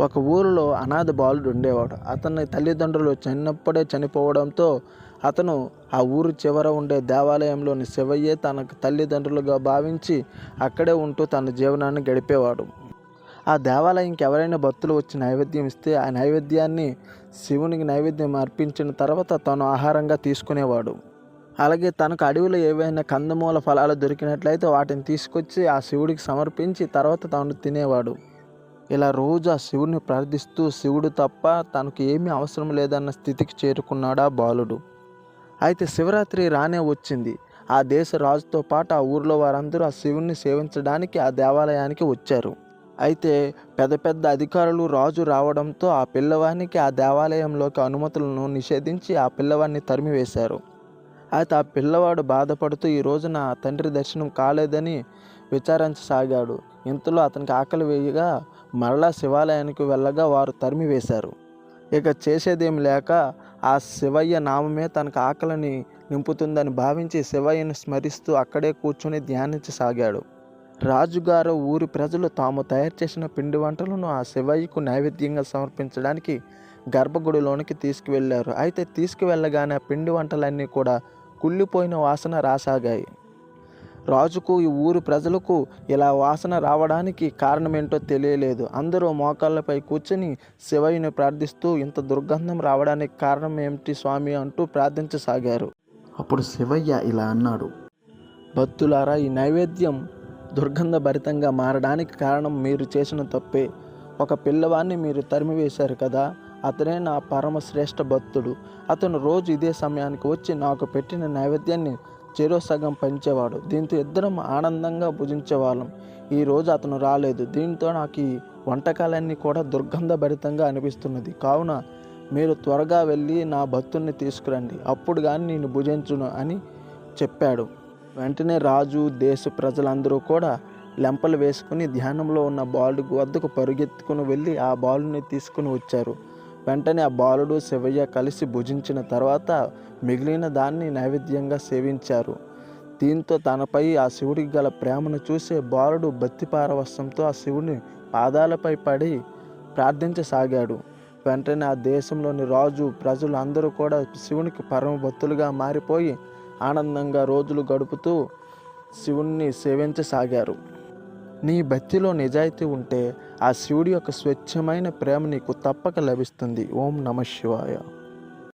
ఒక ఊరిలో అనాథ బాలుడు ఉండేవాడు. అతని తల్లిదండ్రులు చిన్నప్పుడే చనిపోవడంతో అతను ఆ ఊరు చివర ఉండే దేవాలయంలోని శివయ్యే తనకు తల్లిదండ్రులుగా భావించి అక్కడే ఉంటూ తన జీవనాన్ని గడిపేవాడు. ఆ దేవాలయంకి ఎవరైనా భక్తులు వచ్చి నైవేద్యం ఇస్తే ఆ నైవేద్యాన్ని శివునికి నైవేద్యం అర్పించిన తర్వాత తను ఆహారంగా తీసుకునేవాడు. అలాగే తనకు అడవిలో ఏవైనా కందమూల ఫలాలు దొరికినట్లయితే వాటిని తీసుకొచ్చి ఆ శివుడికి సమర్పించి తర్వాత తాను తినేవాడు. ఇలా రోజు ఆ శివుడిని ప్రార్థిస్తూ శివుడు తప్ప తనకు ఏమీ అవసరం లేదన్న స్థితికి చేరుకున్నాడు ఆ బాలుడు. అయితే శివరాత్రి రానే వచ్చింది. ఆ దేశ రాజుతో పాటు ఆ ఊర్లో వారందరూ ఆ శివుణ్ణి సేవించడానికి ఆ దేవాలయానికి వచ్చారు. అయితే పెద్ద పెద్ద అధికారులు రాజు రావడంతో ఆ పిల్లవానికి ఆ దేవాలయంలోకి అనుమతులను నిషేధించి ఆ పిల్లవాడిని తరిమివేశారు. అయితే ఆ పిల్లవాడు బాధపడుతూ ఈ రోజున తండ్రి దర్శనం కాలేదని విచారించసాగాడు. ఇంతలో అతనికి ఆకలి వేయగా మరలా శివాలయానికి వెళ్ళగా వారు తరిమివేశారు ఇక చేసేదేం లేక ఆ శివయ్య నామమే తనకు ఆకలిని నింపుతుందని భావించి శివయ్యను స్మరిస్తూ అక్కడే కూర్చొని ధ్యానించసాగాడు. రాజుగారు ఊరి ప్రజలు తాము తయారు చేసిన పిండి వంటలను ఆ శివయ్యకు నైవేద్యంగా సమర్పించడానికి గర్భగుడిలోనికి తీసుకువెళ్ళారు అయితే తీసుకువెళ్ళగానే పిండి వంటలన్నీ కూడా కుళ్ళిపోయిన వాసన రాసాగాయి. రాజుకు ఈ ఊరు ప్రజలకు ఇలా వాసన రావడానికి కారణమేంటో తెలియలేదు. అందరూ మోకాళ్ళపై కూర్చొని శివయ్యని ప్రార్థిస్తూ ఇంత దుర్గంధం రావడానికి కారణం ఏమిటి స్వామి అంటూ ప్రార్థించసాగారు. అప్పుడు శివయ్య ఇలా అన్నాడు భక్తులారా ఈ నైవేద్యం దుర్గంధభరితంగా మారడానికి కారణం మీరు చేసిన తప్పే. ఒక పిల్లవాడిని మీరు తరిమివేశారు కదా అతనే నా పరమ శ్రేష్ఠ భక్తుడు. అతను రోజు ఇదే సమయానికి వచ్చి నాకు పెట్టిన నైవేద్యాన్ని చెరో సగం పంచేవాడు. దీంతో ఇద్దరం ఆనందంగా భుజించేవాళ్ళం. ఈ రోజు అతను రాలేదు. దీంతో నాకు ఈ వంటకాలన్నీ కూడా దుర్గంధభరితంగా అనిపిస్తున్నది. కావున మీరు త్వరగా వెళ్ళి నా భక్తుల్ని తీసుకురండి. అప్పుడు కానీ నేను భుజించును అని చెప్పాడు. వెంటనే రాజు దేశ ప్రజలందరూ కూడా లెంపలు వేసుకుని ధ్యానంలో ఉన్న బాలుడు వద్దకు పరుగెత్తుకుని వెళ్ళి ఆ బాలుని తీసుకుని వచ్చారు. వెంటనే ఆ బాలుడు శివయ్య కలిసి భుజించిన తర్వాత మిగిలిన దాన్ని నైవేద్యంగా సేవించారు. దీంతో తనపై ఆ శివుడికి గల ప్రేమను చూసే బాలుడు భక్తి పారవస్యంతో ఆ శివుని పాదాలపై పడి ప్రార్థించసాగాడు. వెంటనే ఆ దేశంలోని రాజు ప్రజలు అందరూ కూడా శివునికి పరమ భక్తులుగా మారిపోయి ఆనందంగా రోజులు గడుపుతూ శివుణ్ణి సేవించసాగారు. నీ భక్తిలో నిజాయితీ ఉంటే ఆ శివుడి యొక్క స్వచ్ఛమైన ప్రేమ నీకు తప్పక లభిస్తుంది. ఓం నమ శివాయ.